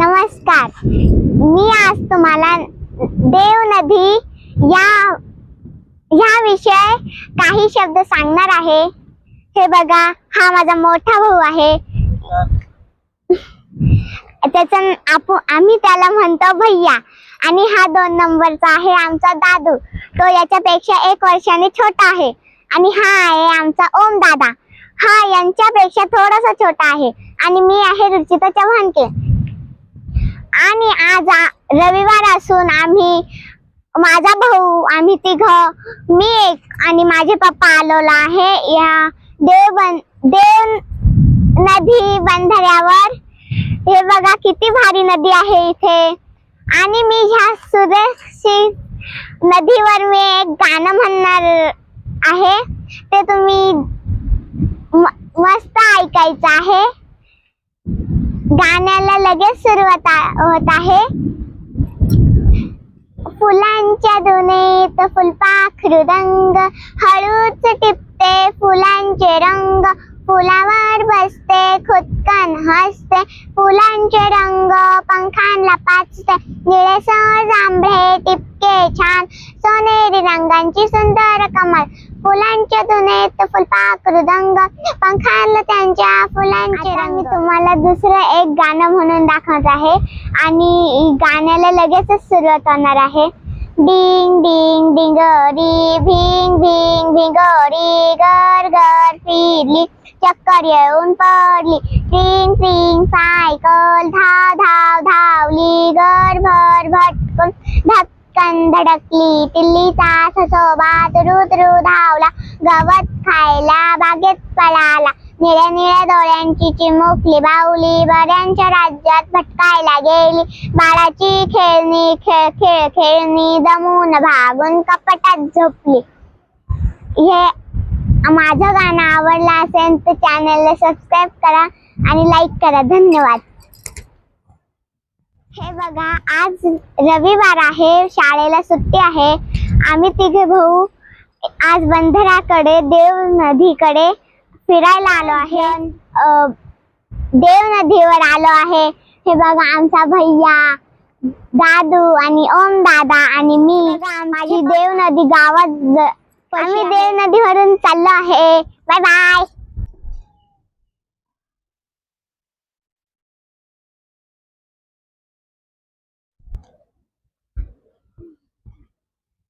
नमस्कार. मी आज तुम्हाला देव नदी या ह्या विषय काही शब्द सांगणार आहे. हे बघा हा माझा मोठा भाऊ आहे. त्याचा आपण आम्ही त्याला म्हणतो भैया. आणि हा दोन नंबरचा आहे आमचा दादू. तो याच्यापेक्षा एक वर्षाने छोटा आहे. आणि हा आहे आमचा ओम दादा. हा यांच्यापेक्षा थोडासा छोटा आहे. आणि मी आहे रुचिता चव्हाणके. आणि आज रविवार असून आम्ही माझा भाऊ आम्ही तिघ मी एक आणि माझे पप्पा आलेलो आहे या देव बन देव नदी बंधाऱ्यावर. हे बघा किती भारी नदी आहे इथे. आणि मी ह्या सुरेक्षित नदीवर मी एक गाणं म्हणणार आहे. ते तुम्ही म- मस्त ऐकायचं आहे. लगेच सुरुवात होत आहे. फुलांच्या दुनेत फुलपाखरू रंग हळूच टिपते. फुलांचे रंग फुलावर बसते. खुदकन हसते. फुलांचे रंग पंखांना पाचते. निळेसर जांभळे टिपके छान. सोनेरी रंगांची सुंदर कमल फुलांच्या दुनेत फुलपाखरू रंग पंखांना त्यांच्या फुलांचे रंग. मी तुम्हाला दुसरं एक गाणं म्हणून दाखवत आहे. आणि गाण्याला लगेचच सुरुवात होणार आहे. डिंग डिंग डिंगरी भिंग भिंग भिंगरी गर गर फिरली. चक्कर येऊन पडली. ट्रिंग ट्रिंग सायकल धाव धाव धावली. घर भर भटकून चिकन धडकली दिल्लीचा ससोबा तुरु तुरु धावला गवत खायला बागेत पळाला. निळ्या निळ्या डोळ्यांची चिमुकली बाहुली बऱ्यांच्या राज्यात भटकायला गेली. बाळाची खेळणी खेळ खेळ खेळणी दमून भागून कपाटात झोपली. हे माझं गाणं आवडलं असेल तर चॅनलला सबस्क्राईब करा आणि लाईक करा. धन्यवाद. हे बघा आज रविवार आहे शाळेला सुट्टी आहे. आम्ही तिघे भाऊ आज बंधाऱ्याकडे देव नदीकडे फिरायला आलो आहे. देव नदीवर आलो आहे. हे बघा आमचा भैया दादू आणि ओम दादा आणि मी. माझी देव नदी गावात आम्ही देव नदीवरून चाललो आहे. Bye bye.